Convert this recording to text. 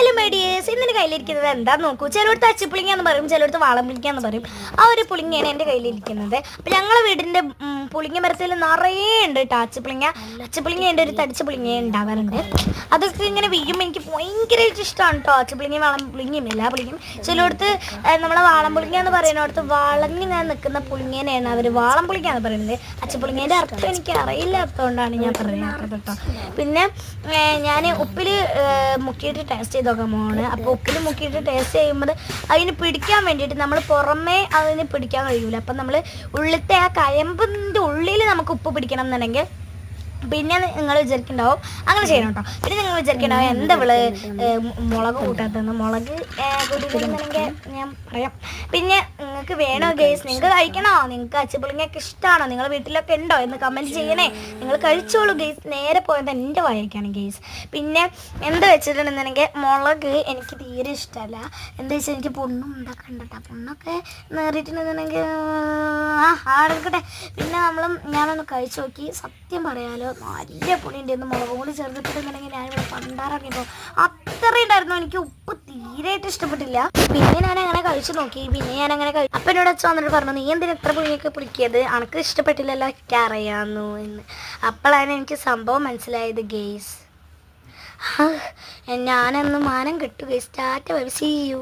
Hello മേഡിയേഴ്സ് ഇന്നിന് കയ്യിലിരിക്കുന്നത് എന്താന്ന് നോക്കൂ? ചിലടത്ത് അച്ചിപ്പുളിങ്ങ എന്ന് പറയും ചിലടത്ത് വാളം പുളിങ്ങ പറയും. ആ ഒരു പുളിങ്ങയാണ് എന്റെ കയ്യിലിരിക്കുന്നത്. അപ്പം ഞങ്ങളുടെ വീടിന്റെ പുളിങ്ങ മരത്തിൽ നിറയെ ഉണ്ട് കേട്ടോ അച്ചിപ്പുളിങ്ങ പുളിങ്ങ ഉണ്ട് ഒരു തടിച്ച പുളിങ്ങ ഉണ്ടാവാറുണ്ട്. അതൊക്കെ ഇങ്ങനെ വീഴുമ്പോൾ എനിക്ക് ഭയങ്കരമായിട്ട് ഇഷ്ടമാണ് കേട്ടോ വളം പുളിങ്ങയും എല്ലാ പുളിങ്ങയും. ചിലടത്ത് നമ്മളെ വാളം പുളിങ്ങ എന്ന് പറയുന്നിടത്ത് വളഞ്ഞ് ഞാൻ നിൽക്കുന്ന പുളിങ്ങേനെയാണ് അവർ വാളം പുളിങ്ങാന്ന് പറയുന്നത്. അച്ചിപ്പുളിങ്ങേന്റെ അർത്ഥം എനിക്ക് അറിയില്ലാത്തതുകൊണ്ടാണ് ഞാൻ പറയുന്നത് കേട്ടോ പിന്നെ ഞാൻ ഉപ്പിൽ മുക്കിയിട്ട് ടേസ്റ്റ് ചെയ്ത് നോക്കാൻ പോവാണ് അപ്പോൾ ഉപ്പിൽ മുക്കിയിട്ട് ടേസ്റ്റ് ചെയ്യുമ്പോൾ അതിന് പിടിക്കാൻ വേണ്ടിയിട്ട് നമ്മൾ പുറമേ അതിന് പിടിക്കാൻ കഴിയൂല. അപ്പം നമ്മൾ ഉള്ളിലത്തെ ആ കയമ്പിന്റെ ഉള്ളിൽ നമുക്ക് ഉപ്പ് പിടിക്കണം എന്നുണ്ടെങ്കിൽ പിന്നെ നിങ്ങൾ വിചാരിക്കുന്നുണ്ടാവും അങ്ങനെ ചെയ്യണം കേട്ടോ പിന്നെ നിങ്ങൾ വിചാരിക്കുന്നുണ്ടാവും എന്താ ഇവൾ ഏ, മുളക് കൂട്ടാത്തതെന്ന്. മുളക് കൂട്ടിട്ടുണ്ടെങ്കിൽ ഞാൻ പറയാം. പിന്നെ നിങ്ങൾക്ക് വേണോ ഗേസ് നിങ്ങൾക്ക് കഴിക്കണോ? നിങ്ങൾക്ക് അച്ചുപുളിങ്ങൊക്കെ ഇഷ്ടമാണോ നിങ്ങൾ വീട്ടിലൊക്കെ ഉണ്ടോ എന്ന് കമന്റ് ചെയ്യണേ. നിങ്ങൾ കഴിച്ചോളൂ ഗേസ് നേരെ പോയത് എന്റെ വായക്കാണ് ഗേസ് പിന്നെ എന്ത് വെച്ചിട്ടുണ്ടെന്നുണ്ടെങ്കിൽ മുളക് എനിക്ക് തീരെ ഇഷ്ടമല്ല. എന്താ വെച്ചാൽ എനിക്ക് പൊണ്ണും ഉണ്ടാക്കാൻ കേട്ടോ പൊണ്ണൊക്കെ നേറിയിട്ടുണ്ടെന്നുണ്ടെങ്കിൽ ആ ആടെ പിന്നെ നമ്മൾ ഞാനൊന്ന് കഴിച്ചു നോക്കി. സത്യം പറയാലോ. നല്ല പുളിന്റെ എന്ന് മുളക് പൊടി ചെറുതിട്ടുണ്ടെങ്കിൽ ഞാനിവിടെ പണ്ടാറങ്ങിയപ്പോൾ അത്രയും ഉണ്ടായിരുന്നു. എനിക്ക് ഉപ്പ് തീരെയായിട്ട് ഇഷ്ടപ്പെട്ടില്ല. പിന്നെ ഞാൻ അങ്ങനെ കഴിച്ചു നോക്കി. പിന്നെ ഞാൻ അങ്ങനെ കഴിച്ചു അപ്പം എന്നോട് അച്ഛൻ വന്നിട്ട് പറഞ്ഞു നീ എന്തിനാ എത്ര പുളിയൊക്കെ പിടിക്കിയത് അനക്ക് ഇഷ്ടപ്പെട്ടില്ലല്ലോ അറിയാമെന്നു എന്ന്. അപ്പോഴാണ് എനിക്ക് സംഭവം മനസ്സിലായത് ഗെയ്സ് ഞാനന്ന് മാനം കിട്ടുകയും guys tata bye see you